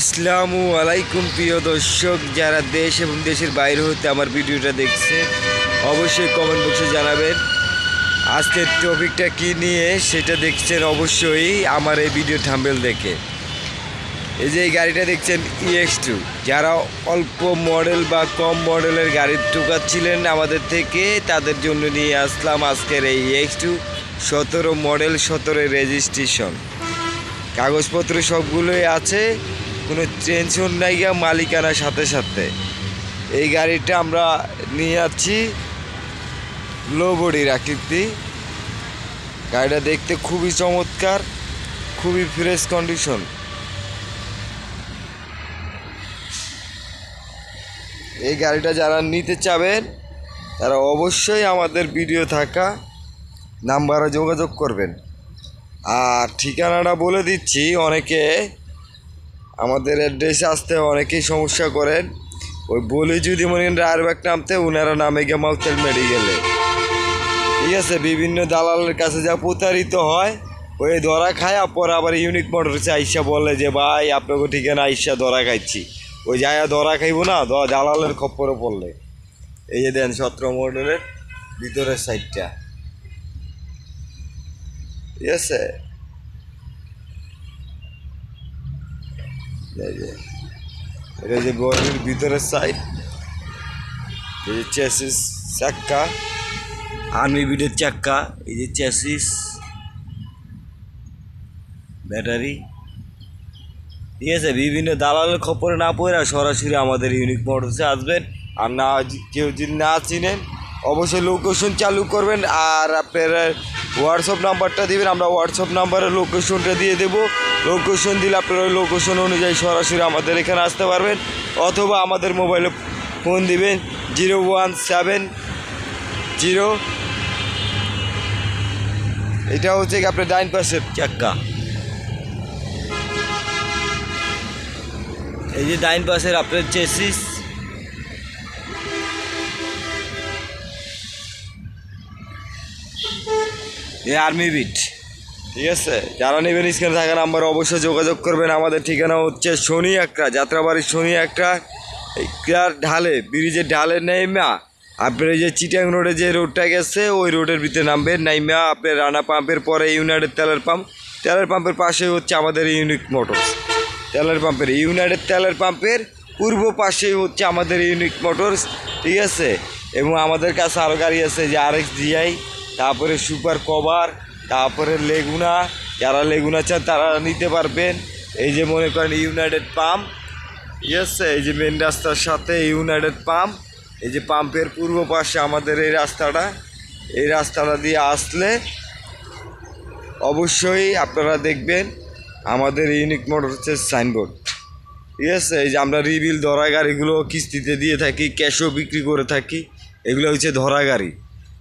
আসসালামু আলাইকুম প্রিয় দর্শক, যারা দেশ এবং দেশের বাইরে হতে আমার ভিডিওটা দেখছে, অবশ্যই কমেন্ট বক্সে জানাবেন। আজকের টপিকটা কি নিয়ে সেটা দেখছেন অবশ্যই আমার এই ভিডিও থাম্বেল দেখে। এই যে এই গাড়িটা দেখছেন ইএক্স টু যারা অল্প মডেল বা কম মডেলের গাড়ি ঢুকাচ্ছিলেন আমাদের থেকে, তাদের জন্য নিয়ে আসলাম আজকের এই ইএক্স টু সতেরো মডেল সতেরো রেজিস্ট্রেশন কাগজপত্র সবগুলোই আছে কোনো টেনশন নাই গা মালিকানার সাথে সাথে। এই গাড়িটা আমরা নিয়ে যাচ্ছি লো বডির আকৃতি। গাড়িটা দেখতে খুবই চমৎকার, খুবই ফ্রেশ কন্ডিশন এই গাড়িটা যারা নিতে চাবেন, তারা অবশ্যই আমাদের ভিডিও থাকা নাম্বারে যোগাযোগ করবেন। আর ঠিকানাটা বলে দিচ্ছি অনেকে আমাদের অ্যাড্রেসে আসতে অনেকেই সমস্যা করেন। ওই বলে যদি মনে করেন রায়েরবাগ নামতে ওনারা নামে গিয়ে মাউথেল মেডিকেলে ঠিক আছে, বিভিন্ন দালালের কাছে যা প্রতারিত হয়, ওই ধরা খায় পরে আবার ইউনিক মোটরসে আইসা বলে যে, ভাই, আপনাকে ঠিকানা আইসা ধরা খাইছি। ওই যায়া ধরা খাইবো না দালালের খপ্পরে পড়লে। এই যে দেন সতেরো মডেলের ভিতরের সাইডটা ঠিক আছে এই যে এটা যে বডির ভিতরের সাইড এই যে চেসিস চাক্কা আর্মি বিডের চাক্কা, এই যে চেসিস ব্যাটারি ঠিক আছে? বিভিন্ন দালালের খপরে না পড়ে সরাসরি আমাদের ইউনিক মোটরসে আসবেন। আর না, কেউ যদি না চিনেন, অবশ্যই লোকেশন চালু করবেন। আর আপনার হোয়াটসঅ্যাপ নাম্বারটা দিবেন, আমরা হোয়াটসঅ্যাপ নাম্বারে লোকেশনটা দিয়ে দেবো। লোকেশন দিলে আপনারা ওই লোকেশন অনুযায়ী সরাসরি আমাদের এখানে আসতে পারবেন। অথবা আমাদের মোবাইলে ফোন দিবেন জিরো ওয়ান সেভেন জিরো এটা হচ্ছে কি আপনার ডাইন পাশের চাক্কা। এই যে ডাইন পাশের আপনার চেসিস আর্মি বিট। ঠিক আছে? যারা নেবেন স্ক্রিনে থাকা নাম্বার অবশ্যই যোগাযোগ করবেন। আমাদের ঠিকানা হচ্ছে শনি একটা যাত্রাবাড়ির শনি একটা ঢালে, ব্রিজের ঢালে নেইমা। আপনার এই যে চিটাং রোডে যে রোডটা গেছে, ওই রোডের ভিতরে নামবেন। নাইমা, আপনার রানা পাম্পের পরে ইউনাইটেড তেলের পাম্প। তেলের পাম্পের পাশে হচ্ছে আমাদের ইউনিক মোটরস। তেলের পাম্পের, ইউনাইটেড তেলের পাম্পের পূর্ব পাশেই হচ্ছে আমাদের ইউনিক মোটরস। ঠিক আছে? এবং আমাদের কাছে আরও গাড়ি আছে, যে আর এক্স জিআই। তারপরে সুপার কভার, তারপরে লেগুনা, যারা লেগুনা চান তারা নিতে পারবেন। এই যে মনে করেন ইউনাইটেড পাম্প আছে? এই যে মেন রাস্তার সাথে ইউনাইটেড পাম্প এই যে পাম্পের পূর্ব পাশে আমাদের এই রাস্তাটা এই রাস্তাটা দিয়ে আসলে অবশ্যই আপনারা দেখবেন আমাদের ইউনিক মোটরসের সাইনবোর্ড ঠিক আছে? এই যে আমরা রিবিল ধরা গাড়িগুলো কিস্তিতে দিয়ে থাকি ক্যাশও বিক্রি করে থাকি, এগুলো হচ্ছে ধরা গাড়ি।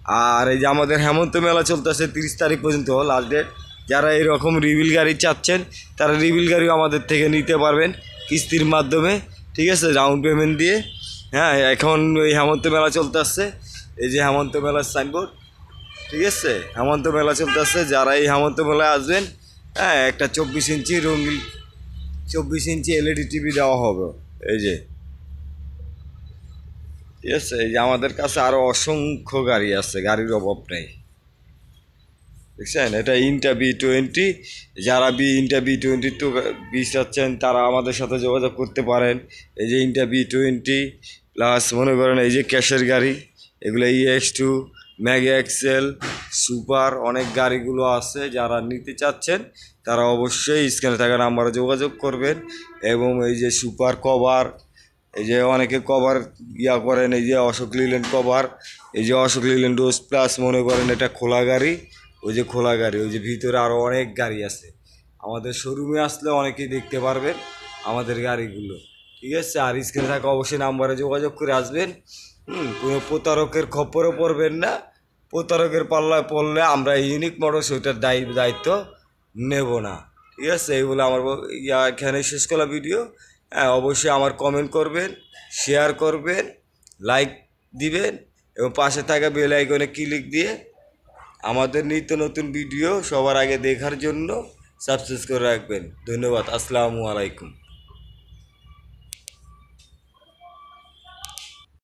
আর এই যে আমাদের হেমন্ত মেলা চলতেছে তিরিশ তারিখ পর্যন্ত লাস্ট ডেট যারা এরকম রিভিল গাড়ি চাচ্ছেন, তারা রিভিল গাড়িও আমাদের থেকে নিতে পারবেন কিস্তির মাধ্যমে, ঠিক আছে? ডাউন পেমেন্ট দিয়ে। হ্যাঁ এখন ওই হেমন্ত মেলা চলতে আসছে এই যে হেমন্ত মেলার সাইনবোর্ড ঠিক আছে? হেমন্ত মেলা চলতে আসছে যারা এই হেমন্ত মেলায় আসবেন হ্যাঁ একটা চব্বিশ ইঞ্চি রঙিন, চব্বিশ ইঞ্চি এলইডি টিভি দেওয়া হবে, এই যে। ঠিক এই যে আমাদের কাছে আরও অসংখ্য গাড়ি আছে, গাড়ির অভাব নেই। দেখছেন? এটা ইন্টা বি টোয়েন্টি যারা V Intra V twenty two V চাচ্ছেন তারা আমাদের সাথে যোগাযোগ করতে পারেন। এই যে ইন্টা বি টোয়েন্টি প্লাস মনে করেন এই যে ক্যাশের গাড়ি, এগুলো ইএক্স টু ম্যাগি এক্সেল সুপার অনেক গাড়িগুলো আছে, যারা নিতে চাচ্ছেন, তারা অবশ্যই স্ক্যানে থাকা নাম্বারে যোগাযোগ করবেন। এবং এই যে সুপার কভার এই যে অনেকে কভার ইয়া করেন, এই যে অশোক লিল্যান্ড কভার এই যে অশোক লিল্যান্ড ডোজ প্লাস মনে করেন এটা খোলা গাড়ি, ওই যে খোলা গাড়ি, ওই যে ভিতরে আরও অনেক গাড়ি আছে। আমাদের শোরুমে আসলে অনেকেই দেখতে পারবেন আমাদের গাড়িগুলো। ঠিক আছে? আর স্ক্রিনে থাকা অবশ্যই নাম্বারে যোগাযোগ করে আসবেন। হুম, কোনো প্রতারকের খপ্পরও পড়বেন না। প্রতারকের পাল্লায় পড়লে আমরা ইউনিক মোটরস ওইটার দায়ী দায়িত্ব নেব না। ঠিক আছে? এইগুলো আমার ইয়া এখানে শেষ করা ভিডিও হ্যাঁ অবশ্যই আমার কমেন্ট করবেন শেয়ার করবেন লাইক দিবেন এবং পাশে থাকা বেল আইকনে ক্লিক দিয়ে আমাদের নিত্য নতুন ভিডিও সবার আগে দেখার জন্য সাবস্ক্রাইব করে রাখবেন। ধন্যবাদ, আসসালামু আলাইকুম।